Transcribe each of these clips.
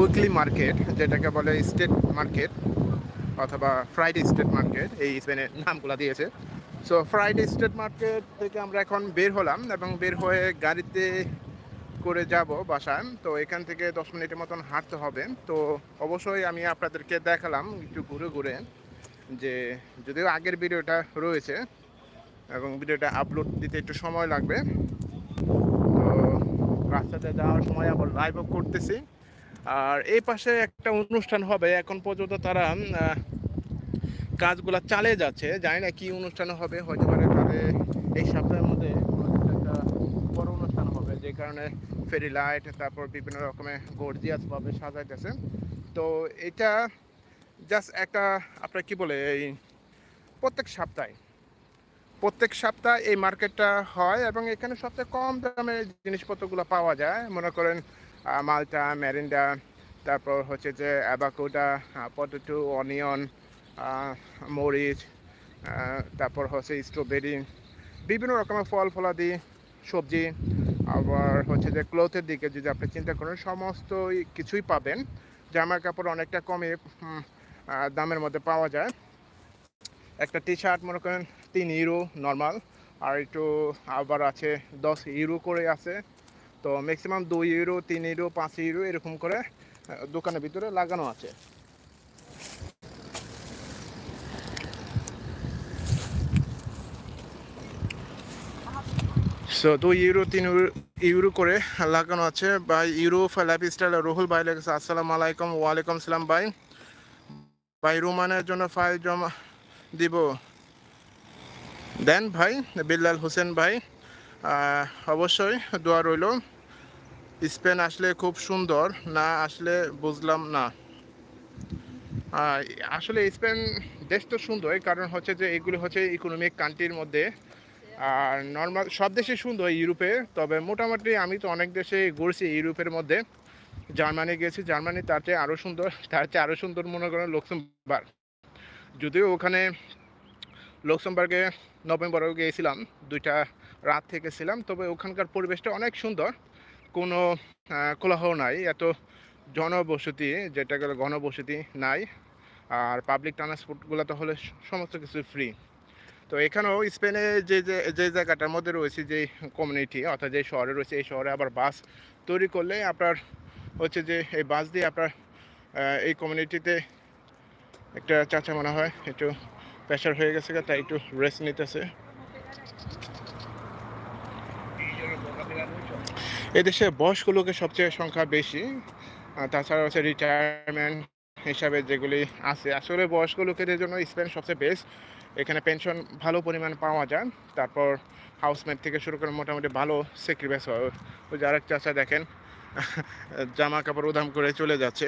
Weekly market যেটাকে বলে state market অথবা ফ্রাইডে স্টেট মার্কেট এই স্পেনের নামগুলো দিয়েছে। সো ফ্রাইডে স্টেট মার্কেট থেকে আমরা এখন বের হলাম এবং বের হয়ে গাড়িতে করে যাব বাসায়। তো এখান থেকে দশ মিনিটের মতন হাঁটতে হবে। তো অবশ্যই আমি আপনাদেরকে দেখালাম একটু ঘুরে ঘুরে যে যদিও আগের ভিডিওটা রয়েছে এবং ভিডিওটা আপলোড দিতে একটু সময় লাগবে। তো রাস্তাতে যাওয়ার সময় আবার লাইভও করতেছি। আর এই পাশে একটা অনুষ্ঠান হবে। এখন পর্যন্ত তারা কাজগুলা চালিয়ে যাচ্ছে। জানি না কি অনুষ্ঠান হবে, হয়তো পারে তাদের এই সপ্তাহের মধ্যে একটা বড় অনুষ্ঠান হবে, যে কারণে ফেরি লাইট, তারপর বিভিন্ন রকমের গর্জিয়াস ভাবে সাজাইতেছে। তো এটা জাস্ট একটা, আপনার কি বলে, এই প্রত্যেক সপ্তাহে। প্রত্যেক সপ্তাহে এই মার্কেটটা হয় এবং এখানে সবচেয়ে কম দামে জিনিসপত্রগুলো পাওয়া যায়। মনে করেন মালটা ম্যারিন্ডা তারপর হচ্ছে যে অ্যাবাকোডা পটেটো, অনিয়ন মরিচ তারপর হচ্ছে স্ট্রবেরি, বিভিন্ন রকমের ফল ফলাদি, সবজি, আবার হচ্ছে যে ক্লোথের দিকে যদি আপনি চিন্তা করেন সমস্ত কিছুই পাবেন জামা কাপড় অনেকটা কমে দামের মধ্যে পাওয়া যায়। একটা টি শার্ট মনে করেন, তিন ইউরো নর্মাল আর একটু আবার আছে দশ ইউরো করে আছে। তো ম্যাক্সিমাম দুই ইউরো তিন ইউরো পাঁচ ইউরো এরকম করে দোকানের ভিতরে লাগানো আছে। সো দুই ইউরো তিন ইউরো- করে লাগানো আছে। ভাই ইউরো লাইফ স্টাইল রুহুল ভাই লেগেছে। আসসালামু আলাইকুম, ওয়ালাইকুম সালাম ভাই। ভাই, রুমানের জন্য ফাইল জমা দিব। দেন ভাই, বিল্লাল হোসেন ভাই অবশ্যই দোয়া রইল। স্পেন আসলে খুব সুন্দর, না আসলে বুঝলাম না। আসলে স্পেন দেশ তো সুন্দর কারণ হচ্ছে যে এগুলো হচ্ছে ইকোনমিক কান্ট্রির মধ্যে। আর নর্মাল সব দেশে সুন্দর ইউরোপে, তবে মোটামুটি আমি তো অনেক দেশে ঘুরছি ইউরোপের মধ্যে। জার্মানি গেছি, জার্মানি তার চেয়ে আরও সুন্দর, তার চেয়ে আরও সুন্দর মনে করেন লক্সেমবার্গ। যদিও ওখানে লক্সেমবার্গে নভেম্বরেও গিয়েছিলাম, দুইটা রাত থেকে ছিলাম তবে ওখানকার পরিবেশটা অনেক সুন্দর। কোনো আহ, কোলাহল নাই। এত জনবসতি যেটা গেলে ঘনবসতি নাই। আর পাবলিক ট্রান্সপোর্টগুলো তো হলে সমস্ত কিছু ফ্রি তো এখানেও স্পেনে যে যে জায়গাটার মধ্যে রয়েছে যে কমিউনিটি অর্থাৎ যে শহরে রয়েছে এই শহরে আবার বাস তৈরি করলে আপনার হচ্ছে যে এই বাস দিয়ে আপনার এই কমিউনিটিতে একটা চাচা মনে হয় একটু প্রেশার হয়ে গেছে তাই একটু রেস্ট নিতেছে। এদেশে বয়স্ক লোকের সবচেয়ে সংখ্যা বেশি। তাছাড়া হচ্ছে রিটায়ারমেন্ট হিসাবে যেগুলি আছে, আসলে বয়স্ক লোকেদের জন্য স্পেন সবচেয়ে বেস্ট এখানে পেনশন ভালো পরিমাণ পাওয়া যায়, তারপর হাউসমেট থেকে শুরু করে মোটামুটি ভালো স্যাক্রিফাইস হয়। ওই যে আরেক চাচা দেখেন, জামা কাপড় উদাম করে চলে যাচ্ছে।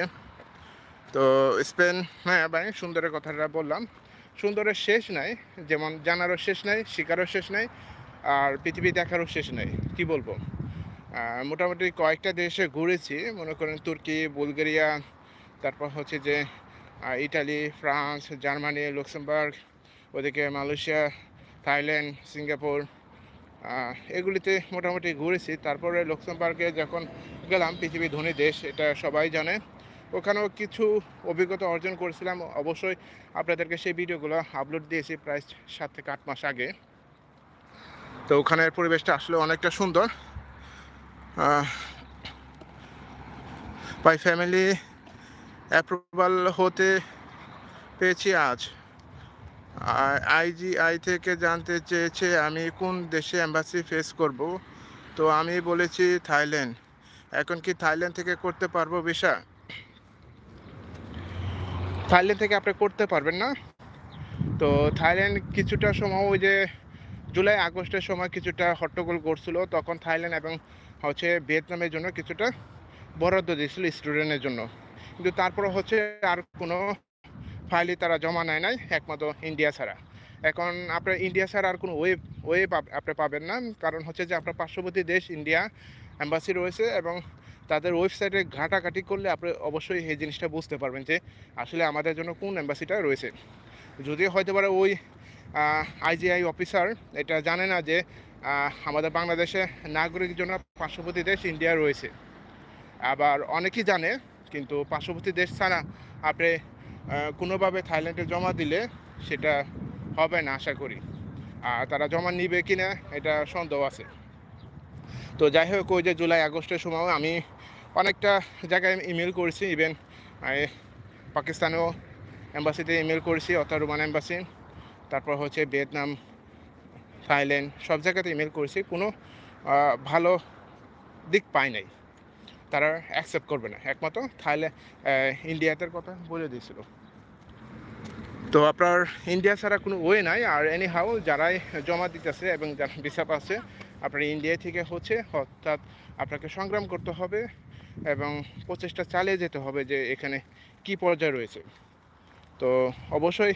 তো স্পেন হ্যাঁ ভাই, সুন্দরের কথাটা বললাম। সুন্দরের শেষ নাই, যেমন জানারও শেষ নাই, শিকারও শেষ নাই, আর পৃথিবী দেখারও শেষ নাই, কি বলব? মোটামুটি কয়েকটা দেশে ঘুরেছি। মনে করেন তুর্কি, বুলগেরিয়া, তারপর হচ্ছে যে ইটালি, ফ্রান্স, জার্মানি, লুক্সেমবার্গ, ওদিকে মালয়েশিয়া, থাইল্যান্ড, সিঙ্গাপুর এগুলিতে মোটামুটি ঘুরেছি। তারপরে লুক্সেমবার্গে যখন গেলাম পৃথিবীর ধনী দেশ, এটা সবাই জানে। ওখানেও কিছু অভিজ্ঞতা অর্জন করেছিলাম। অবশ্যই আপনাদেরকে সেই ভিডিওগুলো আপলোড দিয়েছি প্রায় সাত থেকে আট মাস আগে। তো ওখানের পরিবেশটা আসলে অনেকটা সুন্দর। বাই ফ্যামিলি অ্যাপ্রুভাল হতে পেয়েছি আজ। আইজিআই থেকে জানতে চেয়েছে আমি কোন দেশে অ্যাম্বাসি ফেস করব। তো আমি বলেছি থাইল্যান্ড। এখন কি থাইল্যান্ড থেকে করতে পারব ভিসা থাইল্যান্ড থেকে আপনি করতে পারবেন না? তো থাইল্যান্ড কিছুটা সময় ওই যে জুলাই আগস্টের সময় কিছুটা হট্টগোল করছিল। তখন থাইল্যান্ড এবং হচ্ছে ভিয়েতনামের জন্য কিছুটা বরাদ্দ দিয়েছিল স্টুডেন্টের জন্য। কিন্তু তারপরে হচ্ছে আর কোনো ফাইলই তারা জমা নেয় নাই, একমাত্র ইন্ডিয়া ছাড়া। এখন আপনার ইন্ডিয়া ছাড়া আর কোনো ওয়েব ওয়েব আপনি পাবেন না। কারণ হচ্ছে যে আপনার পার্শ্ববর্তী দেশ ইন্ডিয়া অ্যাম্বাসি রয়েছে এবং তাদের ওয়েবসাইটে ঘাটাঘাটি করলে আপনি অবশ্যই এই জিনিসটা বুঝতে পারবেন যে আসলে আমাদের জন্য কোন অ্যাম্বাসিটা রয়েছে। যদিও হয়তো পারে ওই আইজিআই অফিসার এটা জানে না যে আমাদের বাংলাদেশে নাগরিক জন্য পার্শ্ববর্তী দেশ ইন্ডিয়া রয়েছে। আবার অনেকেই জানে, কিন্তু পার্শ্ববর্তী দেশ ছাড়া আপনি কোনোভাবে থাইল্যান্ডে জমা দিলে সেটা হবে না আশা করি। আর তারা জমা নিবে কি না এটা সন্দেহ আছে। তো যাই হোক, ওই যে জুলাই, আগস্টের সময় আমি অনেকটা জায়গায় ইমেল করেছি, ইভেন পাকিস্তানেও এম্বাসিতে ইমেল করেছি অর্থাৎ রোমান এম্বাসি। তারপর হচ্ছে ভিয়েতনাম থাইল্যান্ড, সব জায়গাতে ইমেল করেছি, কোনো ভালো দিক পাই নাই। তারা অ্যাকসেপ্ট করবে না। একমাত্র থাইল্যান্ড ইন্ডিয়াতে কথা বলে দিয়েছিল। তো আপনার ইন্ডিয়া ছাড়া কোনো ওয়ে নাই। আর এনি হাউ যারাই জমা দিতেছে এবং যারা ভিসা পাচ্ছে, আপনার ইন্ডিয়া থেকে হচ্ছে, অর্থাৎ আপনাকে সংগ্রাম করতে হবে এবং প্রচেষ্টা চালিয়ে যেতে হবে যে এখানে কি পর্যায়ে রয়েছে। তো অবশ্যই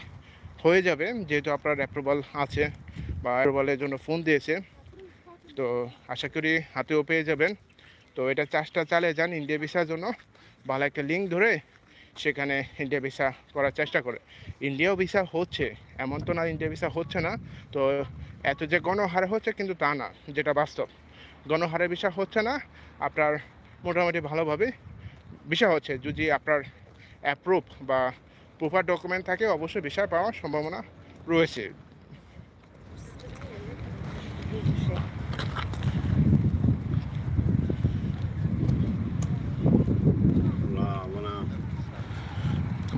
হয়ে যাবে, যেহেতু আপনার অ্যাপ্রুভাল আছে। বা অ্যাপ্রুভালের জন্য ফোন দিয়েছে। তো আশা করি হাতেও পেয়ে যাবেন। তো এটা চাষটা চালিয়ে যান ইন্ডিয়া ভিসার জন্য। ভালো একটা লিঙ্ক ধরে সেখানে ইন্ডিয়া ভিসা করার চেষ্টা করে। ইন্ডিয়াও ভিসা হচ্ছে, এমন তো না ইন্ডিয়া ভিসা হচ্ছে না। তো এত যে গণহারে হচ্ছে কিন্তু তা না, যেটা বাস্তব। গণহারে ভিসা হচ্ছে না, আপনার মোটামুটি ভালোভাবে ভিসা হচ্ছে। যদি আপনার অ্যাপ্রুভ বা প্রপার ডকুমেন্ট থাকে, অবশ্যই ভিসা পাওয়ার সম্ভাবনা রয়েছে।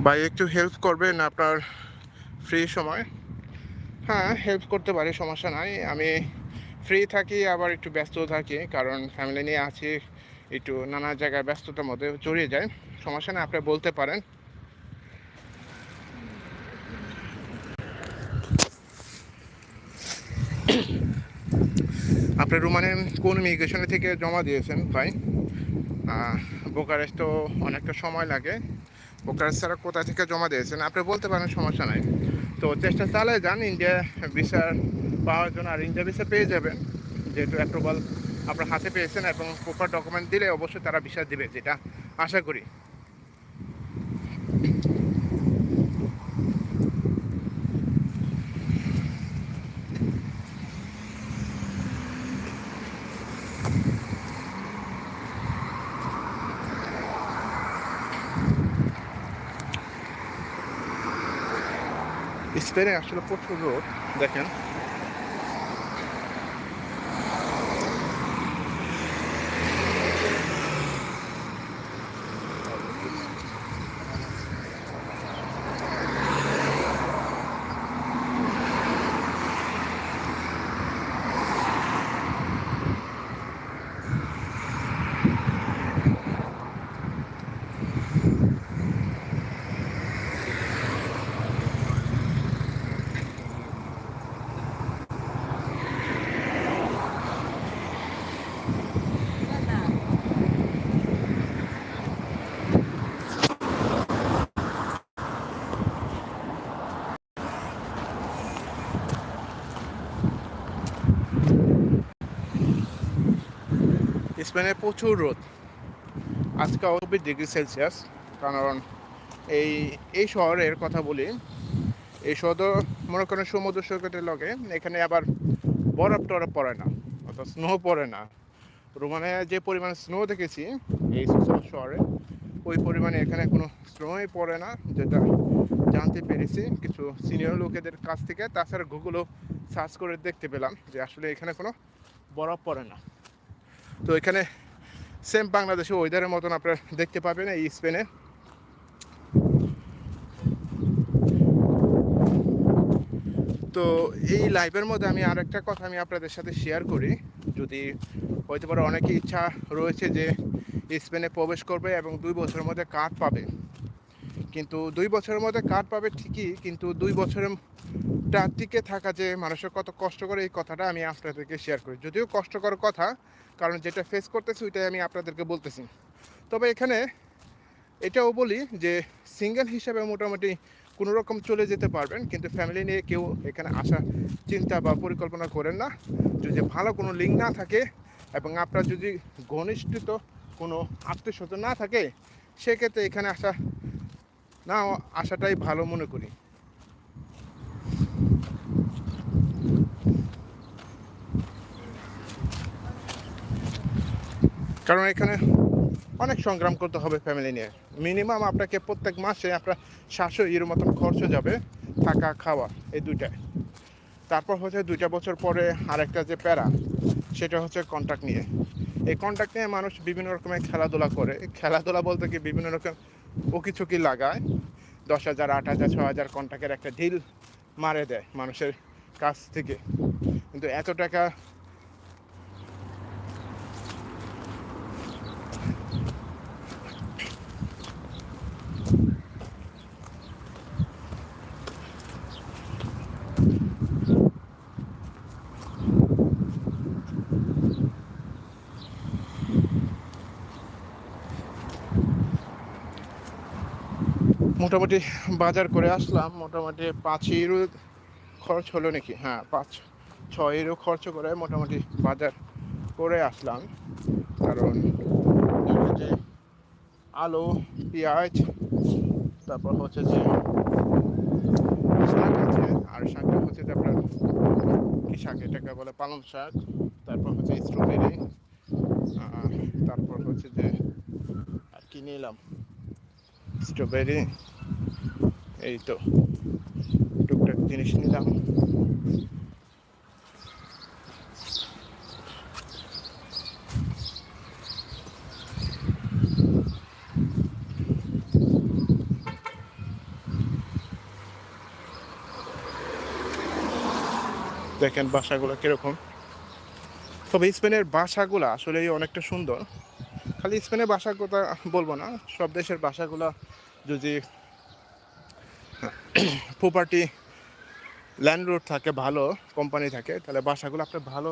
ভাই একটু হেল্প করবেন আপনার ফ্রি সময়? হ্যাঁ হেল্প করতে পারি, সমস্যা নাই। আমি ফ্রি থাকি, আবার একটু ব্যস্ত থাকি, কারণ ফ্যামিলি নিয়ে আছি, একটু নানা জায়গায় ব্যস্ততার মধ্যে জড়িয়ে যায় সমস্যা নেই, আপনি বলতে পারেন। আপনি রুমানে কোন ইমিগ্রেশনে থেকে জমা দিয়েছেন, ভাই? বোকারেস্ট তো অনেকটা সময় লাগে। বোকারেস্ট স্যার কোথা থেকে জমা দিয়েছেন? আপনি বলতে পারেন, সমস্যা নাই। তো চেষ্টা চালিয়ে যান ইন্ডিয়া ভিসা পাওয়ার জন্য। আর ইন্ডিয়া ভিসা পেয়ে যাবেন, যেহেতু অ্যাপ্রুভাল আপনার হাতে পেয়েছেন এবং প্রপার ডকুমেন্ট দিলে অবশ্যই তারা ভিসা দিবে, যেটা আশা করি। স্পেনে আসলে প্রচুর দেখেন। স্পেনে প্রচুর রোদ। আজকে চব্বিশ ডিগ্রি সেলসিয়াস, কারণ এই এই শহরের কথা বলি, এই শহর মনে করেন সমুদ্র সৈকতের লগে, এখানে আবার বরফ টরফ পড়ে না, অর্থাৎ স্নো পড়ে না। রোমানে যে পরিমাণ স্নো দেখেছি, এই শহরে, ওই পরিমাণে এখানে কোনো স্নোই পড়ে না, যেটা জানতে পেরেছি কিছু সিনিয়র লোকেদের কাছ থেকে। তাছাড়া গুগলও সার্চ করে দেখতে পেলাম যে আসলে এখানে কোনো বরফ পড়ে না। তো এখানে সেম বাংলাদেশে ওয়েদারের মতন আপনারা দেখতে পাবেন এই স্পেনে তো এই লাইভের মধ্যে আমি আর একটা কথা আমি আপনাদের সাথে শেয়ার করি। যদি হয়তো পারে অনেকে ইচ্ছা রয়েছে যে স্পেনে প্রবেশ করবে এবং দুই বছরের মধ্যে কার্ড পাবে। কিন্তু দুই বছরের মধ্যে কার্ড পাবে ঠিকই, কিন্তু দুই বছরের টা টিকে থাকা যে মানুষের কত কষ্ট করে এই কথাটা আমি আপনাদেরকে শেয়ার করি। যদিও কষ্টকর কথা, কারণ যেটা ফেস করতেছি ওইটাই আমি আপনাদেরকে বলতেছি। তবে এখানে এটাও বলি যে সিঙ্গেল হিসাবে মোটামুটি কোনো রকম চলে যেতে পারবেন, কিন্তু ফ্যামিলি নিয়ে কেউ এখানে আসা চিন্তা বা পরিকল্পনা করেন না। যদি ভালো কোনো লিঙ্ক না থাকে এবং আপনার যদি ঘনিষ্ঠিত কোনো আত্মীয় স্বজন না থাকে, সেক্ষেত্রে এখানে আসা, না আসাটাই ভালো মনে করি। কারণ এখানে অনেক সংগ্রাম করতে হবে ফ্যামিলি নিয়ে। মিনিমাম আপনাকে প্রত্যেক মাসে আপনার সাতশো ইউরো মতন খরচ যাবে থাকা, খাওয়া এই দুইটায়। তারপর হচ্ছে দুইটা বছর পরে আরেকটা যে প্যারা, সেটা হচ্ছে কন্ট্রাক্ট নিয়ে। এই কন্ট্রাক্ট নিয়ে মানুষ বিভিন্ন রকমের খেলাধুলা করে। খেলাধুলা বলতে কি বিভিন্ন রকম উকি চুকি লাগায়? দশ হাজার, আট হাজার, ছ হাজার কন্ট্রাক্টের একটা ঢিল মারে দেয় মানুষের কাছ থেকে। কিন্তু এত টাকা মোটামুটি বাজার করে আসলাম, মোটামুটি পাঁচ ইউরো খরচ হলো নাকি? হ্যাঁ পাঁচ, ছয় ইউরো খরচ করে মোটামুটি বাজার করে আসলাম। কারণ যে আলু, পেঁয়াজ, তারপর হচ্ছে যে শাক আছে, আর শাকটা হচ্ছে যে আপনার কি শাক এটাকে বলে? পালং শাক, তারপর হচ্ছে স্ট্রবেরি তারপর হচ্ছে যে আর কি নিলাম? স্ট্রবেরি এই তো টুকটাক জিনিস নিলাম। দেখেন বাসাগুলো কীরকম। তবে স্পেনের বাসাগুলো আসলেই অনেকটা সুন্দর। খালি স্পেনের বাসার কথা বলব না, সব দেশের বাসাগুলো যদি প্রপার্টি ল্যান্ডলোড থাকে ভালো কোম্পানি থাকে তাহলে বাসাগুলো আপনি ভালো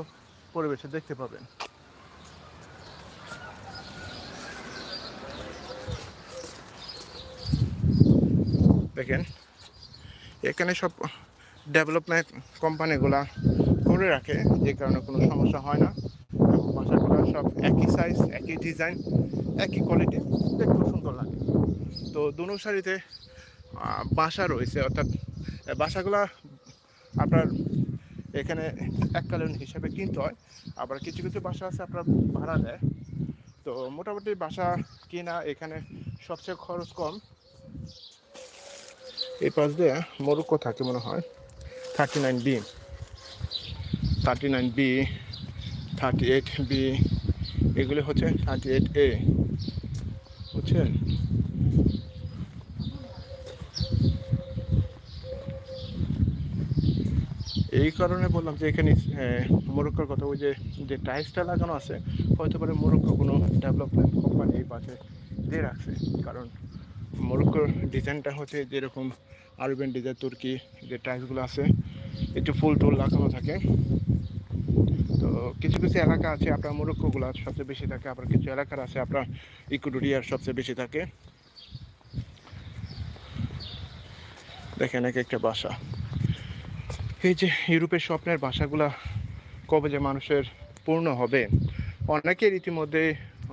পরিবেশে দেখতে পাবেন। দেখেন এখানে সব ডেভেলপমেন্ট কোম্পানিগুলা করে রাখে যে কারণে কোনো সমস্যা হয় না। বাসাগুলো সব একই সাইজ একই ডিজাইন একই কোয়ালিটি দেখতেও সুন্দর লাগে। তো দুনো আহ, বাসা রয়েছে, অর্থাৎ বাসাগুলা আপনার এখানে এককালীন হিসাবে কিনতে হয়। আবার কিছু কিছু বাসা আছে আপনার ভাড়া দেয়। তো মোটামুটি বাসা কিনা এখানে সবচেয়ে খরচ কম। এই পাশ দিয়ে মরুক্কো থাকে মনে হয়। Thirty nine B, thirty nine B, thirty eight B, এগুলি হচ্ছে থার্টি এইট এ, বুঝছেন? এই কারণে বললাম যে এখানে মোরক্কোর কথা, ওই যে যে টাইলসটা লাগানো আছে, হয়তো পারে মোরক্কো কোনো ডেভেলপমেন্ট কোম্পানি এই পাশে দিয়ে রাখছে। কারণ মোরক্কোর ডিজাইনটা হচ্ছে যেরকম আরবেন ডিজাইন, তুর্কি যে টাইলসগুলো আছে, একটু ফুল টুল লাগানো থাকে। তো কিছু কিছু এলাকা আছে, আপনার মোরক্কোগুলো সবচেয়ে বেশি থাকে, আবার কিছু এলাকার আছে, আপনার ইকুডোরিয়ার সবচেয়ে বেশি থাকে। দেখেন এক একটা বাসা। এই যে ইউরোপের স্বপ্নের বাসাগুলা কবে যে মানুষের পূর্ণ হবে অনেকের ইতিমধ্যে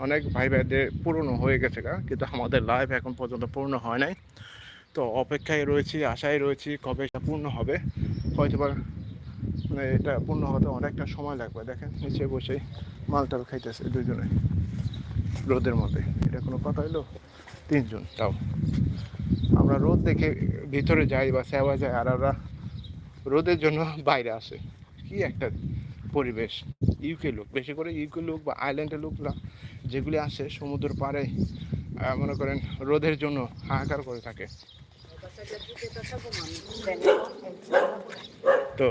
অনেক ভাই ভাইদের পূর্ণ হয়ে গেছে কিন্তু আমাদের লাইফ এখন পর্যন্ত পূর্ণ হয় নাই। তো অপেক্ষায় রয়েছি, আশায় রয়েছি কবে এটা পূর্ণ হবে। হয়তো বা মানে এটা পূর্ণ হতে অনেকটা সময় লাগবে। দেখেন, নিচে বসে মালটাল খাইতেছে দুজনে। রোদের মধ্যে। এটা কোনো কথা হইল? তিনজন। তাও। আমরা রোদ দেখে ভিতরে যাই বা সেবা যাই, আর রোদের জন্য বাইরে আসে। কি একটা পরিবেশ। ইউকে লোক, বেশি করে ইউকে লোক বা আইল্যান্ডের লোকরা যেগুলি আসে সমুদ্র পাড়ে মনে করেন রোদের জন্য হাহাকার করে থাকে। তো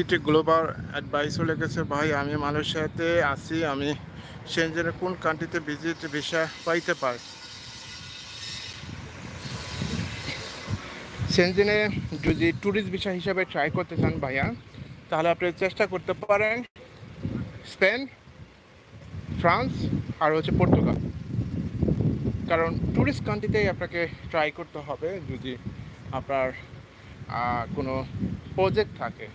সিটি গ্লোবাল অ্যাডভাইস চলে গেছে ভাই, আমি মালয়েশিয়াতে আছি, আমি সেনজেনের কোন কান্ট্রিতে ভিজিট ভিসা পাইতে পারি? সেনজেনে যদি ট্যুরিস্ট ভিসা হিসাবে ট্রাই করতে চান ভাইয়া, তাহলে আপনি চেষ্টা করতে পারেন স্পেন ফ্রান্স আর হচ্ছে পর্তুগাল কারণ ট্যুরিস্ট কান্ট্রিতেই আপনাকে ট্রাই করতে হবে যদি আপনার কোনো প্রজেক্ট থাকে।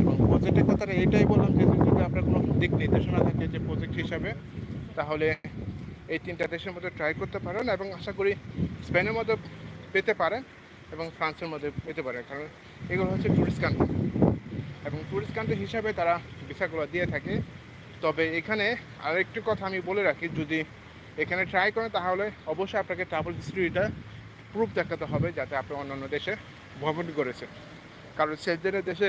এবং প্রজেক্টের কথাটা এটাই বললাম যে যদি আপনার কোনো দিক নির্দেশনা থাকে যে প্রজেক্ট হিসাবে, তাহলে এই তিনটা দেশের মধ্যে ট্রাই করতে পারেন এবং আশা করি স্পেনের মধ্যে পেতে পারেন এবং ফ্রান্সের মধ্যে পেতে পারেন। কারণ এগুলো হচ্ছে ট্যুরিস্ট কান্ট্রি এবং ট্যুরিস্ট কান্ট্রি হিসাবে তারা ভিসাগুলো দিয়ে থাকে। তবে এখানে আরেকটি কথা আমি বলে রাখি, যদি এখানে ট্রাই করেন, তাহলে অবশ্যই আপনাকে ট্রাভেল হিস্ট্রিটা প্রুফ দেখাতে হবে যাতে আপনি অন্যান্য দেশে ভ্রমণ করেছেন। কারণ সেজনের দেশে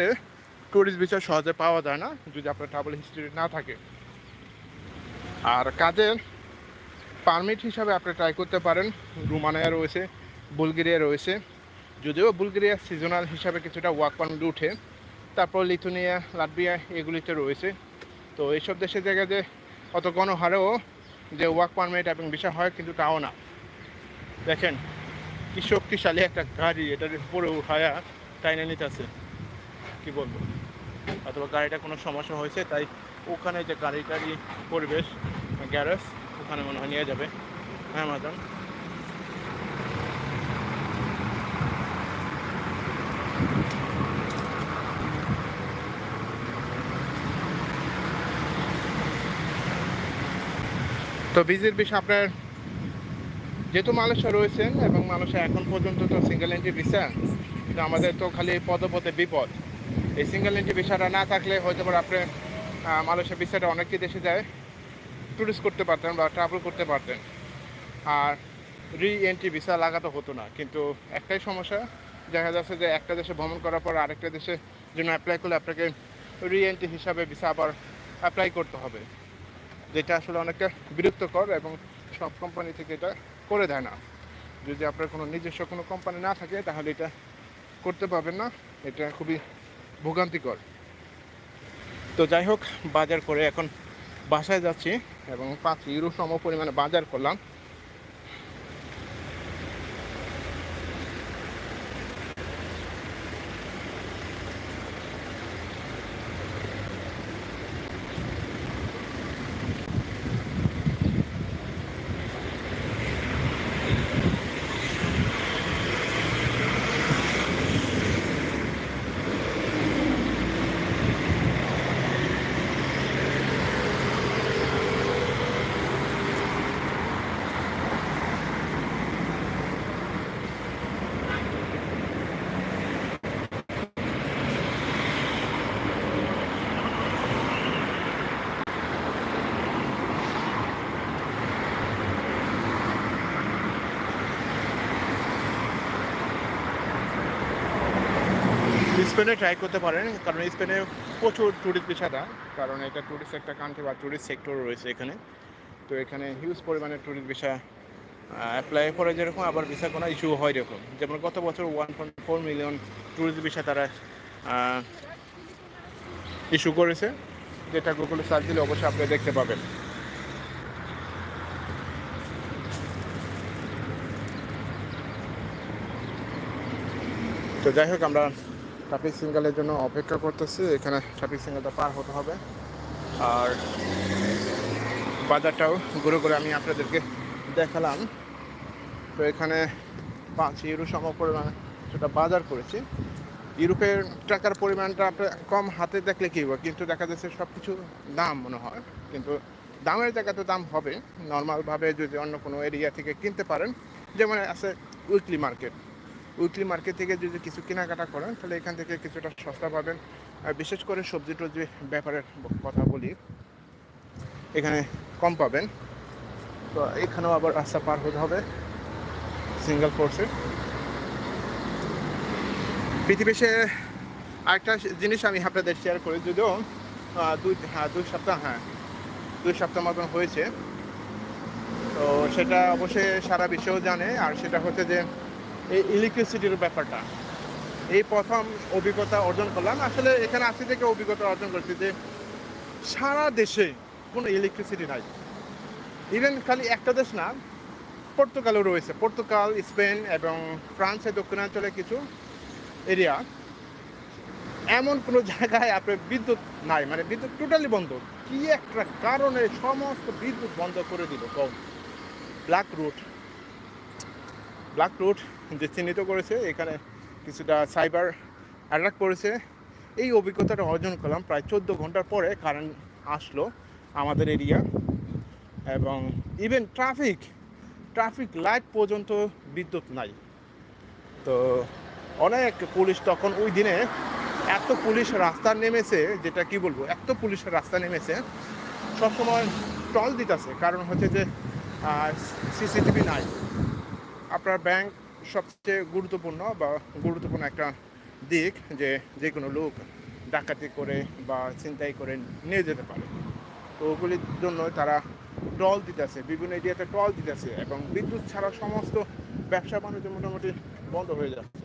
ট্যুরিস্ট ভিসা সহজে পাওয়া যায় না, যদি আপনার ট্রাভেল হিস্ট্রি না থাকে। আর কাজের পারমিট হিসাবে আপনি ট্রাই করতে পারেন রুমানিয়া রয়েছে বুলগেরিয়া রয়েছে। যদিও বুলগেরিয়া সিজনাল হিসাবে কিছুটা ওয়ার্ক পারমিট উঠে, তারপর লিথুনিয়া, লাটভিয়া এগুলিতে রয়েছে। তো এইসব দেশের জায়গায় যে অত কোনো হারেও যে ওয়ার্ক পারমিট এবং বিষয় হয় কিন্তু তাও না। দেখেন, কি শক্তিশালী একটা গাড়ি এটার উপরে উঠায়া টাইনে নিতে আছে, কি বলব? অথবা গাড়িটা কোনো সমস্যা হয়েছে, তাই ওখানে যে গাড়ি টাড়ি পরিবেশ, গ্যারেজ, ওখানে মনে হয় নিয়ে যাবে। হ্যাঁ অ্যামাজন তো ভিজিট বিষয় আপনার যেহেতু মানুষরা রয়েছেন এবং মানুষের এখন পর্যন্ত তো সিঙ্গেল এন্ট্রি ভিসা আমাদের তো খালি পদপদে বিপদ। এই সিঙ্গেল এন্ট্রি ভিসাটা না থাকলে হয়তো আপনি মালয়েশিয়া ভিসাটা অনেকটি দেশে যায় ট্যুরিস্ট করতে পারতেন বা ট্রাভেল করতে পারতেন। আর রি এন্ট্রি ভিসা লাগাতে হতো না, কিন্তু একটাই সমস্যা, দেখা যাচ্ছে যে একটা দেশে ভ্রমণ করার পর আরেকটা দেশে জন্য অ্যাপ্লাই করলে আপনাকে রি এন্ট্রি হিসাবে ভিসা আবার অ্যাপ্লাই করতে হবে, যেটা আসলে অনেকটা বিরক্তকর এবং সব কোম্পানি থেকে এটা করে দেয় না। যদি আপনার কোনো নিজস্ব কোনো কোম্পানি না থাকে, তাহলে এটা করতে পারবেন না, এটা খুবই ভোগান্তিকর। তো যাই হোক, বাজার করে এখন বাসায় যাচ্ছি এবং পাঁচ ইউরো সম পরিমাণে বাজার করলাম। স্পেনে ট্রাই করতে পারেন, কারণ স্পেনে প্রচুর ট্যুরিস্ট বিষয়টা কারণ এটা ট্যুরিস্ট একটা কান্ট্রি বা ট্যুরিস্ট সেক্টর রয়েছে এখানে। তো এখানে হিউজ পরিমাণে ট্যুরিস্ট ভিসা অ্যাপ্লাই করে যেরকম, আবার ভিসা কোনো ইস্যু হয় এরকম। যেমন গত বছর one point four million tourist visa তারা ইস্যু করেছে, যেটা গুগলে সার্চ দিলে অবশ্যই আপনি দেখতে পাবেন। তো যাই হোক, আমরা ট্রাফিক সিঙ্গেলের জন্য অপেক্ষা করতেছি। এখানে ট্রাফিক সিঙ্গেলটা পার হতে হবে। আর বাজারটাও ঘুরে ঘুরে আমি আপনাদেরকে দেখালাম। তো এখানে পাঁচ ইউরো সম পরিমাণ সেটা বাজার করেছি। ইউরোপের টাকার পরিমাণটা আপনার কম হাতে দেখলে কী হবে? কিন্তু দেখা যাচ্ছে সব কিছু দাম মনে হয়। কিন্তু দামের জায়গাতে দাম হবে। নর্মালভাবে যদি অন্য কোনো এরিয়া থেকে কিনতে পারেন, যেমন আছে উইকলি মার্কেট উইকলি মার্কেট থেকে যদি কিছু কেনাকাটা করেন, তাহলে এখান থেকে কিছুটা সস্তা পাবেন। আর বিশেষ করে সবজি টবজি ব্যাপারের কথা বলি, এখানে কম পাবেন। তো এখানেও আবার রাস্তা পার হতে হবে, সিঙ্গেল ফোর্সে পৃথিবীতে আরেকটা জিনিস আমি আপনাদের শেয়ার করি, যদিও দুই হ্যাঁ দুই সপ্তাহ হ্যাঁ দুই সপ্তাহ মতন হয়েছে। তো সেটা অবশ্যই সারা বিশ্বেও জানে, আর সেটা হচ্ছে যে এই ইলেকট্রিসিটির ব্যাপারটা। এই প্রথম অভিজ্ঞতা অর্জন করলাম। আসলে এখানে আসি থেকে অভিজ্ঞতা অর্জন করছি যে, সারা দেশে কোনো ইলেকট্রিসিটি নাই। ইভেন খালি একটা দেশ না, পর্তুগালও রয়েছে। পর্তুগাল, স্পেন এবং ফ্রান্সের দক্ষিণাঞ্চলে কিছু এরিয়া এমন কোনো জায়গায় আপনার বিদ্যুৎ নাই। মানে বিদ্যুৎ টোটালি বন্ধ। কি একটা কারণে সমস্ত বিদ্যুৎ বন্ধ করে দিল। কম ব্ল্যাক রুট ব্ল্যাক রুট যে চিহ্নিত করেছে, এখানে কিছুটা সাইবার অ্যাটাক করেছে। এই অভিজ্ঞতাটা অর্জন করলাম। প্রায় চোদ্দ ঘণ্টার পরে কারেন্ট আসলো আমাদের এরিয়া এবং ইভেন ট্রাফিক ট্রাফিক লাইট পর্যন্ত বিদ্যুৎ নাই। তো অনেক পুলিশ তখন ওই দিনে এত পুলিশ রাস্তা নেমেছে, যেটা কি বলব, এত পুলিশ রাস্তা নেমেছে, সবসময় টল দিতেছে। কারণ হচ্ছে যে সিসিটিভি নাই। আপনার ব্যাংক সবচেয়ে গুরুত্বপূর্ণ বা গুরুত্বপূর্ণ একটা দিক যে যে কোনো লোক ডাকাতি করে বা ছিনতাই করে নিয়ে যেতে পারে। তো ওগুলির জন্য তারা টল দিতেছে, বিভিন্ন এরিয়াতে টল দিতেছে এবং বিদ্যুৎ ছাড়া সমস্ত ব্যবসা বাণিজ্য মোটামুটি বন্ধ হয়ে যাচ্ছে।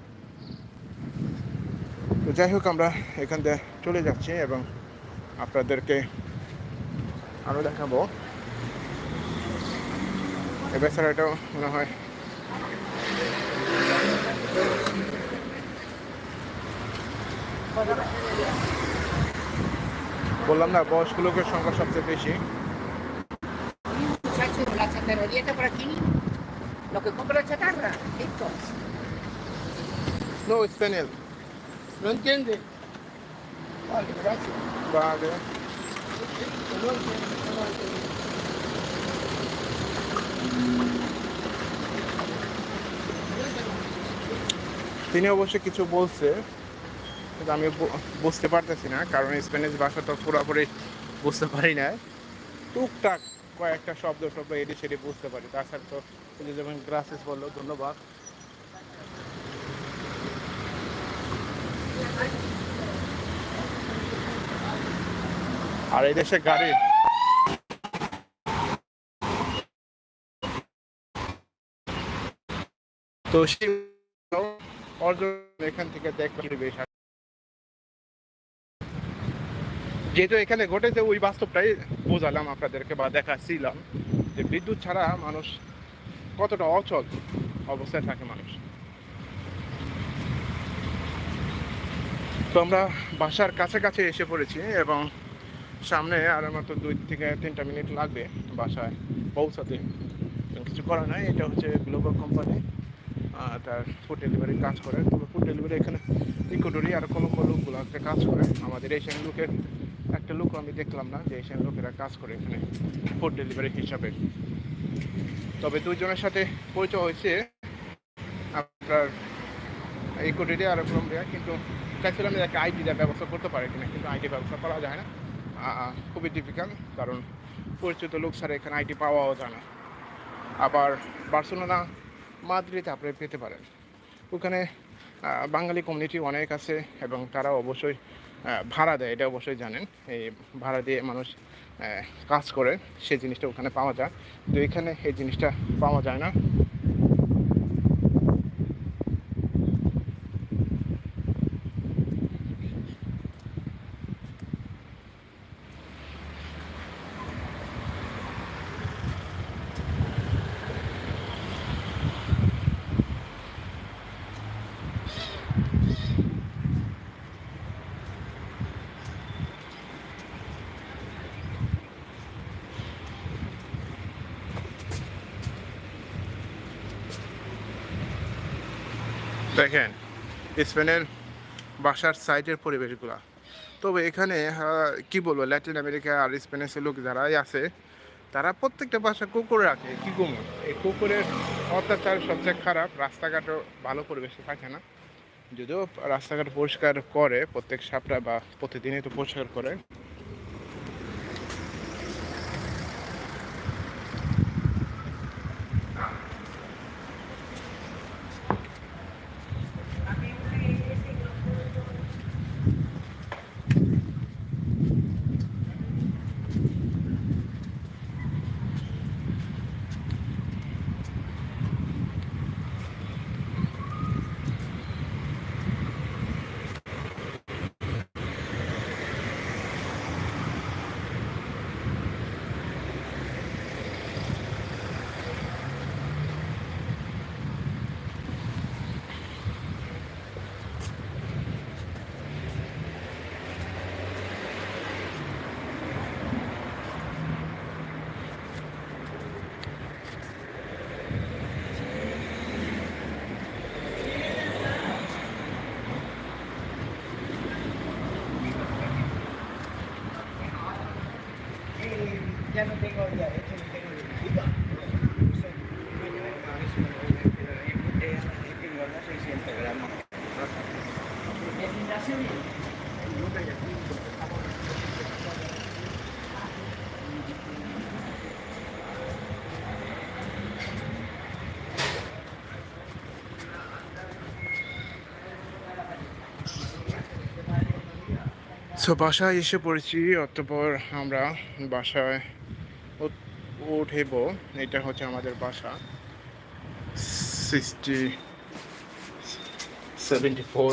তো যাই হোক, আমরা এখান থেকে চলে যাচ্ছি এবং আপনাদেরকে আরও দেখাবো। এ এটাও মনে হয় বললাম না বয়স্ক লোকের সংখ্যা সবচেয়ে বেশি muchacho de la chatarrería está por aquí. Lo que compra la chatarra, estos. No স্পেনেল ¿No entiende? Vale, gracias. Vale. No entiende, no entiende. তিনি অবশ্য কিছু বলছে, কিন্তু আমি বুঝতে পারতেছি না, কারণ স্প্যানিশ ভাষা তো পুরোপুরি বুঝতে পারি না। টুকটাক কয়েকটা শব্দ শব্দ এটি সেটি বুঝতে পারি। তাছাড়া তো যে যেমন গ্রাসেস বলল, ধন্যবাদ। আর এই দেশে গাড়ি। তো সেই এখান থেকে বেশ যেহেতু এখানে ঘটেছে, ওই বাস্তবটাই বোঝালাম আপনাদেরকে বা দেখাচ্ছিলাম যে বিদ্যুৎ ছাড়া মানুষ কতটা অচল অবস্থায় থাকে মানুষ। তো আমরা বাসার কাছাকাছি এসে পড়েছি এবং সামনে আর মাত্র দুই থেকে তিনটা মিনিট লাগবে বাসায় পৌঁছাতে। কিছু করা নাই, এটা হচ্ছে গ্লোবাল কোম্পানি তার ফুড ডেলিভারি কাজ করে। তবে ফুড ডেলিভারি এখানে ইকোডরি আর কলম্বো লোকগুলো একটা কাজ করে। আমাদের এশিয়ান লোকের একটা লোক আমি দেখলাম না যে এশিয়ান লোকেরা কাজ করে এখানে ফুড ডেলিভারি হিসাবে। তবে দুইজনের সাথে পরিচয় হয়েছে আপনার ইকোডরি আর কলম্বিয়া, কিন্তু চাইছিলাম যে একটা আইডি ব্যবস্থা করতে পারে কিনা, কিন্তু আইডি ব্যবস্থা করা যায় না। খুবই ডিফিকাল্ট কারণ পরিচিত লোক ছাড়া এখানে আইডি পাওয়াও যায় না। আবার বার্সেলোনা মাদ্রিদ আপনি পেতে পারেন। ওখানে বাঙালি কমিউনিটি অনেক আছে এবং তারা অবশ্যই ভাড়া দেয়, এটা অবশ্যই জানেন। এই ভাড়া দিয়ে মানুষ কাজ করে, সেই জিনিসটা ওখানে পাওয়া যায়। তো এখানে এই জিনিসটা পাওয়া যায় না। দেখেন, স্পেনের বাসার সাইডের পরিবেশগুলো। তবে এখানে কি বলব, ল্যাটিন আমেরিকা আর স্পেনের লোক যারাই আছে, তারা প্রত্যেকটা বাসা কুকুর রাখে। কি কুমুর এই কুকুরের অত্যাচার সবচেয়ে খারাপ। রাস্তাঘাটও ভালো পরিবেশে থাকে না। যদিও রাস্তাঘাট পরিষ্কার করে, প্রত্যেক সাপটা বা প্রতিদিনই তো পরিষ্কার করে। Ya no tengo ya, de hecho no tengo ni puta. Engorda 600 gramos. ¿El gimnasio bien? So বাসায় এসে পড়েছি অতপর আমরা বাসায় উঠেব এটা হচ্ছে আমাদের বাসা। Sixty seventy four